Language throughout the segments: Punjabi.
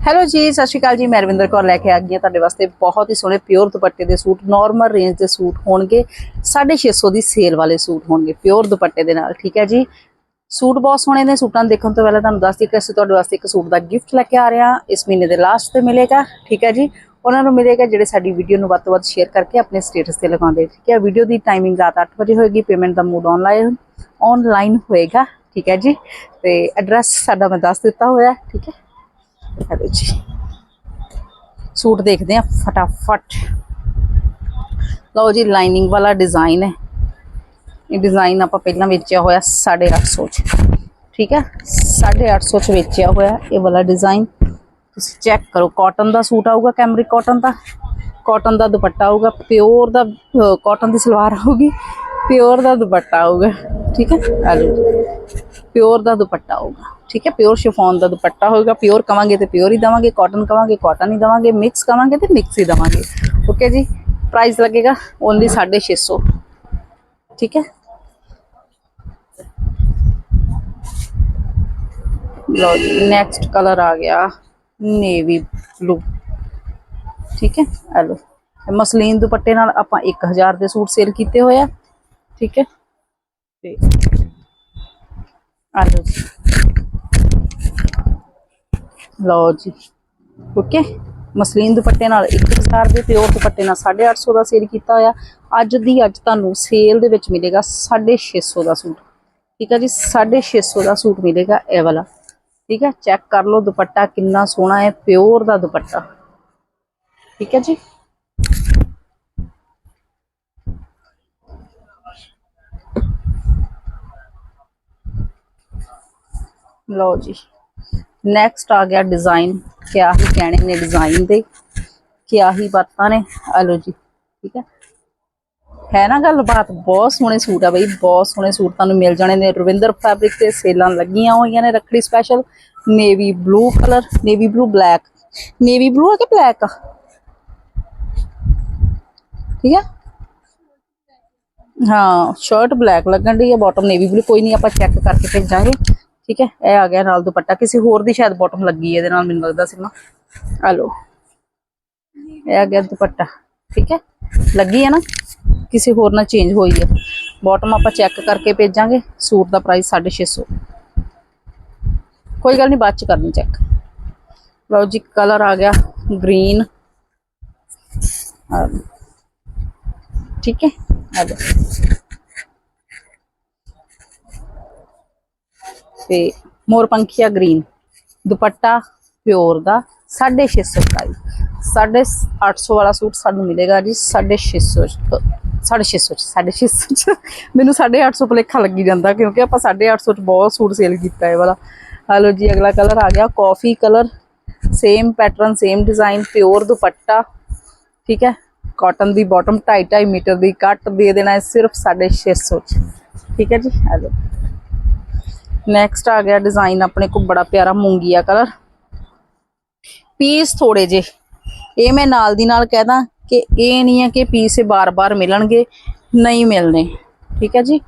ਹੈਲੋ ਜੀ, ਸਤਿ ਸ਼੍ਰੀ ਅਕਾਲ ਜੀ। ਮੈਂ ਰਵਿੰਦਰ ਕੌਰ ਲੈ ਕੇ ਆ ਗਈ ਹਾਂ ਤੁਹਾਡੇ ਵਾਸਤੇ ਬਹੁਤ ਹੀ ਸੋਹਣੇ ਪਿਓਰ ਦੁਪੱਟੇ ਦੇ ਸੂਟ। ਨਾਰਮਲ ਰੇਂਜ ਦੇ ਸੂਟ ਹੋਣਗੇ। 650 ਦੀ ਸੇਲ ਵਾਲੇ ਸੂਟ ਹੋਣਗੇ ਪਿਓਰ ਦੁਪੱਟੇ ਦੇ ਨਾਲ, ਠੀਕ ਹੈ ਜੀ? ਸੂਟ ਬਹੁਤ ਸੋਹਣੇ ਨੇ। ਸੂਟਾਂ ਨੂੰ ਦੇਖਣ ਤੋਂ ਪਹਿਲਾਂ ਤੁਹਾਨੂੰ ਦੱਸ ਦਈਏ ਕਿ ਅਸੀਂ ਤੁਹਾਡੇ ਵਾਸਤੇ ਇੱਕ ਸੂਟ ਦਾ ਗਿਫਟ ਲੈ ਕੇ ਆ ਰਹੇ ਹਾਂ। ਇਸ ਮਹੀਨੇ ਦੇ ਲਾਸਟ ਤੇ ਮਿਲੇਗਾ, ਠੀਕ ਹੈ ਜੀ? ਉਹਨਾਂ ਨੂੰ ਮਿਲੇਗਾ ਜਿਹੜੇ ਸਾਡੀ ਵੀਡੀਓ ਨੂੰ ਵੱਧ ਤੋਂ ਵੱਧ ਸ਼ੇਅਰ ਕਰਕੇ ਆਪਣੇ ਸਟੇਟਸ ਤੇ ਲਗਾਉਂਦੇ, ਠੀਕ ਹੈ? ਵੀਡੀਓ ਦੀ ਟਾਈਮਿੰਗ ਰਾਤ 8 ਵਜੇ ਹੋਏਗੀ ਪੇਮੈਂਟ ਦਾ ਮੂਡ ਆਨਲਾਈਨ ਆਨਲਾਈਨ ਹੋਏਗਾ, ਠੀਕ ਹੈ ਜੀ? ਤੇ ਐਡਰੈਸ ਸਾਡਾ ਮੈਂ ਦੱਸ ਦਿੱਤਾ ਹੋਇਆ, ਠੀਕ ਹੈ? ਹੈਲੋ ਜੀ ਸੂਟ ਦੇਖਦੇ ਆ ਫਟਾਫਟ ਲਓ ਜੀ ਲਾਈਨਿੰਗ ਵਾਲਾ ਡਿਜ਼ਾਈਨ ਹੈ ਇਹ ਡਿਜ਼ਾਈਨ ਆਪਾਂ ਪਹਿਲਾਂ ਵੇਚਿਆ ਹੋਇਆ 850 ਚ ਠੀਕ ਹੈ 850 ਚ ਵੇਚਿਆ ਹੋਇਆ ਇਹ ਵਾਲਾ ਡਿਜ਼ਾਈਨ ਤੁਸੀਂ ਚੈੱਕ ਕਰੋ ਕਾਟਨ ਦਾ ਸੂਟ ਆਊਗਾ ਕੈਮਰਿਕ ਕਾਟਨ ਦਾ ਕਾਟਨ ਦਾ ਦੁਪੱਟਾ ਆਊਗਾ ਪਿਓਰ ਦਾ ਕਾਟਨ ਦੀ ਸਲਵਾਰ ਆਊਗੀ ਪਿਓਰ ਦਾ ਦੁਪੱਟਾ ਆਊਗਾ ਠੀਕ ਹੈ ਆ ਲਓ ਪਿਓਰ ਦਾ ਦੁਪੱਟਾ ਆਊਗਾ ਠੀਕ ਹੈ? ਪਿਓਰ ਸ਼ਿਫੋਨ ਦਾ ਦੁਪੱਟਾ ਹੋਏਗਾ ਪਿਓਰ ਕਵਾਂਗੇ ਤੇ ਪਿਓਰ ਹੀ ਦਵਾਂਗੇ ਕਾਟਨ ਕਵਾਂਗੇ ਕਾਟਨ ਹੀ ਦਵਾਂਗੇ ਮਿਕਸ ਕਵਾਂਗੇ ਤੇ ਮਿਕਸ ਹੀ ਦਵਾਂਗੇ। ਓਕੇ ਜੀ? ਪ੍ਰਾਈਸ ਲੱਗੇਗਾ ਓਨਲੀ 650 ਠੀਕ ਹੈ? ਲਓ ਜੀ ਨੈਕਸਟ ਕਲਰ ਆ ਗਿਆ ਨੇਵੀ ਬਲੂ ਠੀਕ ਹੈ? ਆ ਲਓ। ਮਸਲੀਨ ਦੁਪੱਟੇ ਨਾਲ ਆਪਾਂ 1000 ਦੇ ਸੂਟ ਸੇਲ ਕੀਤੇ ਹੋਏ ਆ। ਠੀਕ ਹੈ? ਤੇ ਆ ਲਓ ਜੀ। ਲਓ ਜੀ। ਓਕੇ? ਮਸਲੀਨ ਦੁਪੱਟੇ ਨਾਲ 1000 ਦੇ ਪਿਓਰ ਦੁਪੱਟੇ ਨਾਲ 850 ਦਾ ਸੇਲ ਕੀਤਾ ਹੋਇਆ। ਅੱਜ ਦੀ ਅੱਜ ਤੁਹਾਨੂੰ ਸੇਲ ਦੇ ਵਿੱਚ ਮਿਲੇਗਾ 650 ਦਾ ਸੂਟ। ਠੀਕ ਹੈ ਜੀ? 650 ਦਾ ਸੂਟ ਮਿਲੇਗਾ ਇਹ ਵਾਲਾ। ਠੀਕ ਹੈ ਚੈੱਕ ਕਰ ਲਓ ਦੁਪੱਟਾ ਕਿੰਨਾ ਸੋਹਣਾ ਹੈ ਪਿਓਰ ਦਾ ਦੁਪੱਟਾ। ਠੀਕ ਹੈ ਜੀ? ਲਓ ਜੀ। ਨੈਕਸਟ ਆ ਗਿਆ ਡਿਜ਼ਾਈਨ ਕਿਆ ਹੀ ਕਹਿਣੇ ਨੇ ਡਿਜ਼ਾਈਨ ਦੇ, ਕਿਆ ਹੀ ਬਾਤਾਂ ਨੇ ਆ ਲਓ ਜੀ, ਠੀਕ ਹੈ। ਹੈ ਨਾ ਗੱਲਬਾਤ? ਬਹੁਤ ਸੋਹਣੇ ਸੂਟ ਆ ਬਈ, ਬਹੁਤ ਸੋਹਣੇ ਸੂਟ ਤੁਹਾਨੂੰ ਮਿਲ ਜਾਣੇ ਨੇ। ਰਵਿੰਦਰ ਫੈਬਰਿਕ ਤੇ ਸੇਲਾਂ ਲੱਗੀਆਂ ਹੋਈਆਂ ਨੇ Rakhri special navy blue colour navy blue black navy blue ਆ ਕਿ ਬਲੈਕ ਆ? ਠੀਕ ਹੈ? ਹਾਂ ਸ਼ਰਟ ਬਲੈਕ ਲੱਗਣ ਦੀ ਹੈ ਬਾਟਮ ਨੇਵੀ ਬਲੂ ਕੋਈ ਨਹੀਂ, ਆਪਾਂ ਚੈੱਕ ਕਰਕੇ ਭੇਜਾਂਗੇ। ਠੀਕ ਹੈ, ਇਹ ਆ ਗਿਆ ਨਾਲ ਦੁਪੱਟਾ। ਕਿਸੇ ਹੋਰ ਦੀ ਸ਼ਾਇਦ ਬਾਟਮ ਲੱਗੀ ਇਹਦੇ ਨਾਲ ਮੈਨੂੰ ਲੱਗਦਾ ਸੀ ਨਾ। ਆ ਲਓ ਇਹ ਆ ਗਿਆ ਦੁਪੱਟਾ, ਠੀਕ ਹੈ। ਲੱਗੀ ਹੈ ਨਾ? ਕਿਸੇ ਹੋਰ ਨਾਲ ਚੇਂਜ ਹੋਈ ਹੈ। ਬਾਟਮ ਆਪਾਂ ਚੈੱਕ ਕਰਕੇ ਭੇਜਾਂਗੇ, ਸੂਟ ਦਾ ਪ੍ਰਾਈਸ 650 ਕੋਈ ਗੱਲ ਨਹੀਂ, ਬਾਅਦ ਚ ਕਰਨੀ ਚੈੱਕ ਲਓ ਜੀ ਕਲਰ ਆ ਗਿਆ ਗ੍ਰੀਨ ਠੀਕ ਹੈ, ਆ ਲਓ ਤੇ ਮੋਰ ਪੰਖੀਆ ਗ੍ਰੀਨ। ਦੁਪੱਟਾ ਪਿਓਰ ਦਾ 650 ਪ੍ਰਾਈਸ 850 ਵਾਲਾ ਸੂਟ ਸਾਨੂੰ ਮਿਲੇਗਾ ਜੀ 650 650 650 ਚ ਮੈਨੂੰ 850 ਭੁਲੇਖਾ ਲੱਗੀ ਜਾਂਦਾ ਕਿਉਂਕਿ ਆਪਾਂ 850 ਚ ਬਹੁਤ ਸੂਟ ਸੇਲ ਕੀਤਾ ਹੈ ਵਾਲਾ। ਹਲੋ ਜੀ, ਅਗਲਾ ਕਲਰ ਆ ਗਿਆ coffee colour. Same pattern, same design, pure dupatta. ਠੀਕ ਹੈ? ਕਾਟਨ ਦੀ ਬਾਟਮ 2.5 ਮੀਟਰ ਦੀ ਕੱਟ ਦੇ ਦੇਣਾ ਹੈ ਸਿਰਫ 650 ਚ। ਠੀਕ ਹੈ ਜੀ? ਆ ਲਓ ਨੈਕਸਟ ਆ ਗਿਆ ਡਿਜ਼ਾਈਨ ਆਪਣੇ ਕੋਲ ਬੜਾ ਪਿਆਰਾ ਮੂੰਗੀਆ ਕਲਰ ਪੀਸ ਥੋੜੇ ਜੇ ਇਹ ਮੈਂ ਨਾਲ ਦੀ ਨਾਲ ਕਹਿਦਾ ਕਿ ਇਹ ਨਹੀਂ ਹੈ ਕਿ ਪੀਸ ਬਾਰ-ਬਾਰ ਮਿਲਣਗੇ, ਨਹੀਂ ਮਿਲਨੇ ਠੀਕ ਹੈ ਜੀ?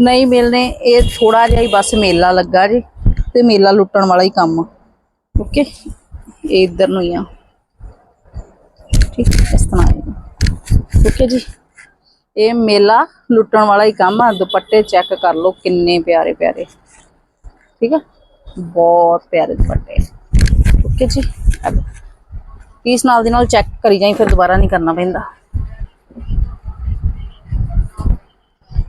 ਨਹੀਂ ਮਿਲਨੇ ਇਹ ਥੋੜਾ ਜਿਹਾ ਹੀ ਬਸ ਮੇਲਾ ਲੱਗਾ ਜੀ ਤੇ ਮੇਲਾ ਲੁੱਟਣ ਵਾਲਾ ਹੀ ਕੰਮ। ਓਕੇ ਇਹ ਇਧਰ ਨੂੰ ਹੀ ਆ। ਠੀਕ, ਇਸ ਤਰ੍ਹਾਂ ਆਏਗਾ ਓਕੇ ਜੀ? ਇਹ ਮੇਲਾ ਲੁੱਟਣ ਵਾਲਾ ਹੀ ਕੰਮ ਆ। ਦੁਪੱਟੇ ਚੈੱਕ ਕਰ ਲਓ ਕਿੰਨੇ ਪਿਆਰੇ ਪਿਆਰੇ ਠੀਕ ਹੈ ਬਹੁਤ ਪਿਆਰੇ ਦੁਪੱਟੇ ਓਕੇ ਜੀ ਆ ਲਓ ਪੀਸ ਨਾਲ ਦੀ ਨਾਲ ਚੈੱਕ ਕਰੀ ਜਾਈ, ਫਿਰ ਦੁਬਾਰਾ ਨਹੀਂ ਕਰਨਾ ਪੈਂਦਾ।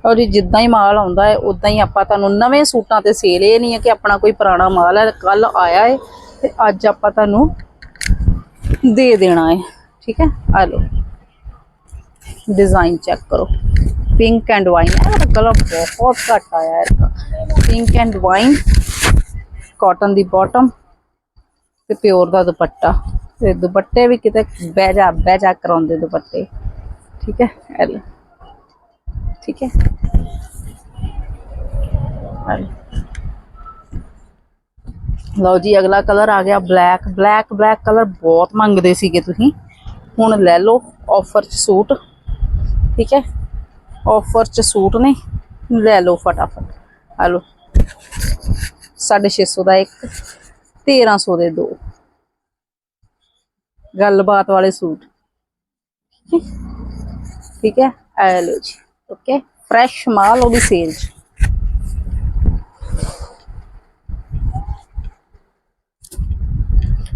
ਔਰ ਜਿੱਦਾਂ ਹੀ ਮਾਲ ਆਉਂਦਾ ਹੈ ਉਦਾਂ ਹੀ ਆਪਾਂ ਤੁਹਾਨੂੰ ਨਵੇਂ ਸੂਟਾਂ ਤੇ ਸੇਲ ਇਹ ਨਹੀਂ ਹੈ ਕਿ ਆਪਣਾ ਕੋਈ ਪੁਰਾਣਾ ਮਾਲ ਹੈ, ਕੱਲ ਆਇਆ ਹੈ ਤੇ ਅੱਜ ਆਪਾਂ ਤੁਹਾਨੂੰ ਦੇ ਦੇਣਾ ਹੈ। ਠੀਕ ਹੈ? ਆ ਲਓ। ਡਿਜ਼ਾਈਨ ਚੈੱਕ ਕਰੋ। ਪਿੰਕ ਐਂਡ ਵਾਈਨ ਇਹ ਕਲਰ ਬਹੁਤ ਘੱਟ ਆਇਆ ਹੈ। ਪਿੰਕ ਐਂਡ ਵਾਈਨ ਕਾਟਨ ਦੀ ਬਾਟਮ ਤੇ ਪਿਓਰ ਦਾ ਦੁਪੱਟਾ। ਤੇ ਦੁਪੱਟੇ ਵੀ ਕਿਤੇ ਬਹਿ ਜਾ ਬਹਿ ਜਾ ਕਰਾਉਂਦੇ ਦੁਪੱਟੇ। ਠੀਕ ਹੈ? ਇਹ ਠੀਕ ਹੈ? ਲਓ। ਲਓ ਜੀ, ਅਗਲਾ ਕਲਰ ਆ ਗਿਆ ਬਲੈਕ ਬਲੈਕ ਬਲੈਕ ਕਲਰ ਬਹੁਤ ਮੰਗਦੇ ਸੀਗੇ ਤੁਸੀਂ। ਹੁਣ ਲੈ ਲਓ ਆਫਰ ਚ ਸੂਟ। ਠੀਕ ਹੈ? ਆਫਰ ਚ ਸੂਟ ਨੇ। ਲੈ ਲਓ ਫਟਾਫਟ। ਆ ਲਓ। 650 ਦਾ ਇੱਕ 1300 ਦੇ ਦੋ। ਗੱਲਬਾਤ ਵਾਲੇ ਸੂਟ। ਠੀਕ ਹੈ? ਆ ਲਓ ਜੀ। ਓਕੇ? ਫਰੈਸ਼ ਮਾਲ ਉਹਦੀ ਸੇਲ 'ਚ।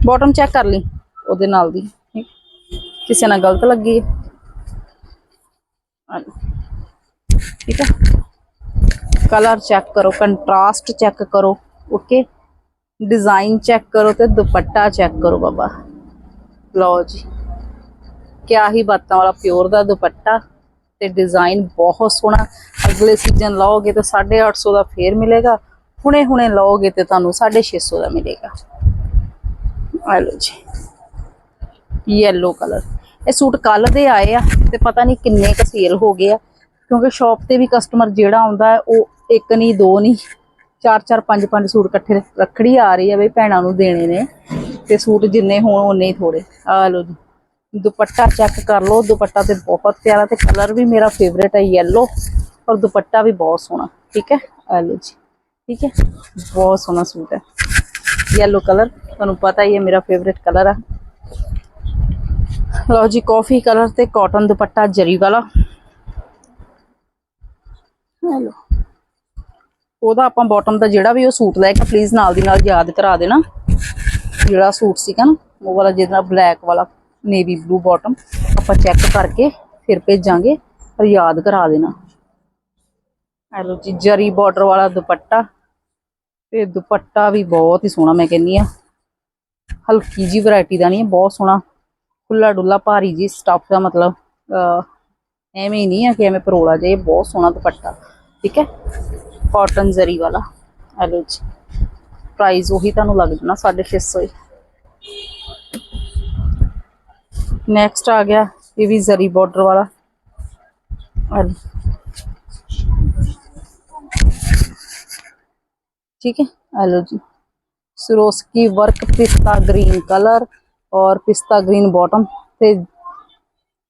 ਬਾਟਮ ਚੈੱਕ ਕਰ ਲਈ ਉਹਦੇ ਨਾਲ ਦੀ। ਠੀਕ। ਕਿਸੇ ਨਾਲ ਗਲਤ ਲੱਗੀ ਹੈ। ਠੀਕ ਹੈ? ਕਲਰ ਚੈੱਕ ਕਰੋ ਕੰਟਰਾਸਟ ਚੈੱਕ ਕਰੋ। ਓਕੇ ਡਿਜ਼ਾਈਨ ਚੈੱਕ ਕਰੋ ਤੇ ਦੁਪੱਟਾ ਚੈੱਕ ਕਰੋ ਬਾਬਾ। ਲਓ ਜੀ। ਕਿਆ ਹੀ ਬਾਤਾਂ ਵਾਲਾ ਪਿਓਰ ਦਾ ਦੁਪੱਟਾ ਤੇ ਡਿਜ਼ਾਈਨ ਬਹੁਤ ਸੋਹਣਾ। ਅਗਲੇ ਸੀਜ਼ਨ ਲਾਓਗੇ ਤਾਂ 850 ਦਾ ਫੇਰ ਮਿਲੇਗਾ। ਹੁਣੇ ਹੁਣੇ ਲਾਓਗੇ ਤੇ ਤੁਹਾਨੂੰ 650 ਦਾ ਮਿਲੇਗਾ। ਆ ਲਓ ਜੀ। ਯੈਲੋ ਕਲਰ ਇਹ ਸੂਟ ਕੱਲ ਦੇ ਆਏ ਆ ਤੇ ਪਤਾ ਨਹੀਂ ਕਿੰਨੇ ਕ ਸੇਲ ਹੋ ਗਏ ਆ। ਕਿਉਂਕਿ ਸ਼ਾਪ ਤੇ ਵੀ ਕਸਟਮਰ ਜਿਹੜਾ ਆਉਂਦਾ ਉਹ ਇੱਕ ਨਹੀਂ ਦੋ ਨਹੀਂ ਚਾਰ ਚਾਰ, ਪੰਜ ਪੰਜ ਸੂਟ ਇਕੱਠੇ ਰੱਖੜੀ ਆ ਰਹੀ ਆ ਬਈ ਭੈਣਾਂ ਨੂੰ ਦੇਣੇ ਨੇ। ਤੇ ਸੂਟ ਜਿੰਨੇ ਹੋਣ ਉਨੇ ਹੀ ਥੋੜੇ ਆ ਲਓ ਜੀ। ਦੁਪੱਟਾ ਚੈੱਕ ਕਰ ਲਓ। ਦੁਪੱਟਾ ਤੇ ਬਹੁਤ ਪਿਆਰਾ ਤੇ ਕਲਰ ਵੀ ਮੇਰਾ ਫੇਵਰੇਟ ਹੈ ਯੈਲੋ ਔਰ ਦੁਪੱਟਾ ਵੀ ਬਹੁਤ ਸੋਹਣਾ। ਠੀਕ ਹੈ? ਆ ਲਓ ਜੀ। ਠੀਕ ਹੈ? ਬਹੁਤ ਸੋਹਣਾ ਸੂਟ ਹੈ। ਯੈਲੋ ਕਲਰ ਤੁਹਾਨੂੰ ਪਤਾ ਹੀ ਹੈ ਮੇਰਾ ਫੇਵਰੇਟ ਕਲਰ ਆ। ਲਓ ਜੀ ਕਾਫੀ ਕਲਰ ਤੇ ਕਾਟਨ ਦੁਪੱਟਾ ਜਰੀ ਵਾਲਾ। ਹੈਲੋ ਉਹਦਾ ਆਪਾਂ ਬਾਟਮ ਦਾ ਜਿਹੜਾ ਵੀ ਉਹ ਸੂਟ ਲੈ ਕੇ ਪਲੀਜ਼ ਨਾਲ ਦੀ ਨਾਲ ਯਾਦ ਕਰਾ ਦੇਣਾ। ਜਿਹੜਾ ਸੂਟ ਸੀਗਾ ਨਾ, ਉਹ ਵਾਲਾ ਜਿਹਦੇ ਨਾਲ ਬਲੈਕ ਵਾਲਾ ਨੇਵੀ ਬਲੂ ਬਾਟਮ ਆਪਾਂ ਚੈੱਕ ਕਰਕੇ ਫਿਰ ਭੇਜਾਂਗੇ, ਪਰ ਯਾਦ ਕਰਾ ਦੇਣਾ। ਹੈਲੋ ਜੀ, ਜਰੀ ਬਾਰਡਰ ਵਾਲਾ ਦੁਪੱਟਾ। ਤੇ ਦੁਪੱਟਾ ਵੀ ਬਹੁਤ ਹੀ ਸੋਹਣਾ ਮੈਂ ਕਹਿੰਨੀ ਆ ਹਲਕੀ ਜੀ ਵੈਰਾਈਟੀ ਦਾ ਨਹੀਂ ਹੈ, ਬਹੁਤ ਸੋਹਣਾ। ਖੁੱਲਾ ਡੁੱਲਾ ਭਾਰੀ ਜੀ ਸਟਫ ਦਾ ਮਤਲਬ ਐਵੇਂ ਹੀ ਨਹੀਂ ਆ ਕਿ ਐਵੇਂ ਪਰੋਲਾ ਜੇ ਬਹੁਤ ਸੋਹਣਾ ਦੁਪੱਟਾ। ਠੀਕ ਹੈ ਕਾਟਨ ਜ਼ਰੀ ਵਾਲਾ ਆ ਲਓ ਜੀ ਪ੍ਰਾਈਸ ਉਹੀ ਤੁਹਾਨੂੰ ਲੱਗ ਜਾਣਾ 650 ਹੀ ਨੈਕਸਟ ਆ ਗਿਆ ਇਹ ਵੀ ਜ਼ਰੀ ਬਾਰਡਰ ਵਾਲਾ ਆ ਲਓ। ठीक है हेलो जी सिरोस्की वर्क पिस्ता ग्रीन कलर और पिस्ता ग्रीन बॉटम ਤੇ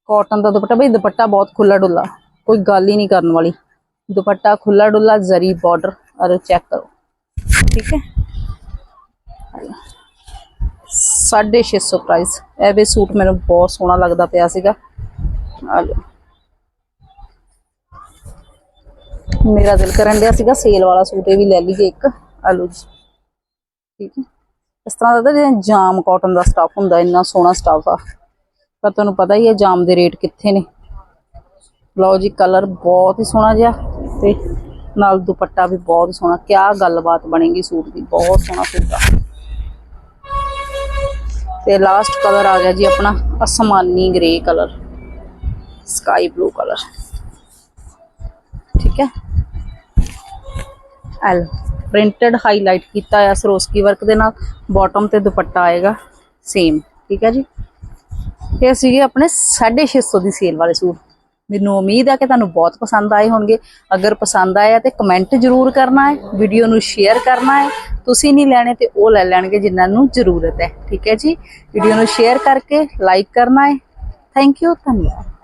ਕਾਟਨ ਦਾ ਦੁਪੱਟਾ ਬਈ ਦੁਪੱਟਾ ਬਹੁਤ ਖੁੱਲਾ ਡੁੱਲਾ ਕੋਈ ਗੱਲ ਹੀ ਨਹੀਂ ਕਰਨ ਵਾਲੀ ਦੁਪੱਟਾ ਖੁੱਲਾ ਡੁੱਲਾ ਜ਼ਰੀ ਬਾਰਡਰ ਔਰ ਚੈੱਕ ਕਰੋ। ਠੀਕ ਹੈ? 650 ਪ੍ਰਾਈਸ ਇਹ ਵੀ ਸੂਟ ਮੈਨੂੰ ਬਹੁਤ ਸੋਹਣਾ ਲੱਗਦਾ ਪਿਆ ਸੀਗਾ। ਆ ਲਓ। ਮੇਰਾ ਦਿਲ ਕਰਨ ਡਿਆ ਸੀਗਾ ਸੇਲ ਵਾਲਾ ਸੂਟ, ਇਹ ਵੀ ਲੈ ਲਈਏ ਇੱਕ। ਆ ਲਓ ਜੀ। ਠੀਕ ਹੈ? ਇਸ ਤਰ੍ਹਾਂ ਦਾ ਤਾਂ ਜਾਮ ਕਾਟਨ ਦਾ ਸਟਾਫ ਹੁੰਦਾ, ਇੰਨਾ ਸੋਹਣਾ ਸਟਾਫ ਆ। ਪਰ ਤੁਹਾਨੂੰ ਪਤਾ ਹੀ ਹੈ ਜਾਮ ਦੇ ਰੇਟ ਕਿੱਥੇ ਨੇ। ਲਓ ਜੀ ਕਲਰ ਬਹੁਤ ਹੀ ਸੋਹਣਾ ਜਿਹਾ। ਤੇ ਨਾਲ ਦੁਪੱਟਾ ਵੀ ਬਹੁਤ ਸੋਹਣਾ, ਕਿਆ ਗੱਲਬਾਤ ਬਣੇਗੀ ਸੂਟ ਦੀ, ਬਹੁਤ ਸੋਹਣਾ ਸੂਟ ਆ। ਤੇ ਲਾਸਟ ਕਲਰ ਆ ਗਿਆ ਜੀ ਆਪਣਾ ਅਸਮਾਨੀ grey colour sky blue colour ਠੀਕ ਹੈ? ਐਲ ਪ੍ਰਿੰਟਡ ਹਾਈਲਾਈਟ ਕੀਤਾ ਆ ਸਰੋਸਕੀ ਵਰਕ ਦੇ ਨਾਲ ਬਾਟਮ ਤੇ ਦੁਪੱਟਾ ਆਏਗਾ ਸੇਮ ਠੀਕ ਹੈ ਜੀ? ਇਹ ਸੀਗੇ ਆਪਣੇ 650 ਦੀ ਸੇਲ ਵਾਲੇ ਸੂਟ। ਮੈਨੂੰ ਉਮੀਦ ਹੈ ਕਿ ਤੁਹਾਨੂੰ ਬਹੁਤ ਪਸੰਦ ਆਏ ਹੋਣਗੇ। ਅਗਰ ਪਸੰਦ ਆਇਆ ਤੇ ਕਮੈਂਟ ਜ਼ਰੂਰ ਕਰਨਾ ਹੈ ਵੀਡੀਓ ਨੂੰ ਸ਼ੇਅਰ ਕਰਨਾ ਹੈ। ਤੁਸੀਂ ਨਹੀਂ ਲੈਣੇ ਤੇ ਉਹ ਲੈ ਲੈਣਗੇ ਜਿਨ੍ਹਾਂ ਨੂੰ ਜ਼ਰੂਰਤ ਹੈ। ਠੀਕ ਹੈ ਜੀ? ਵੀਡੀਓ ਨੂੰ ਸ਼ੇਅਰ ਕਰਕੇ ਲਾਈਕ ਕਰਨਾ ਹੈ। ਥੈਂਕ ਯੂ ਧੰਨਵਾਦ।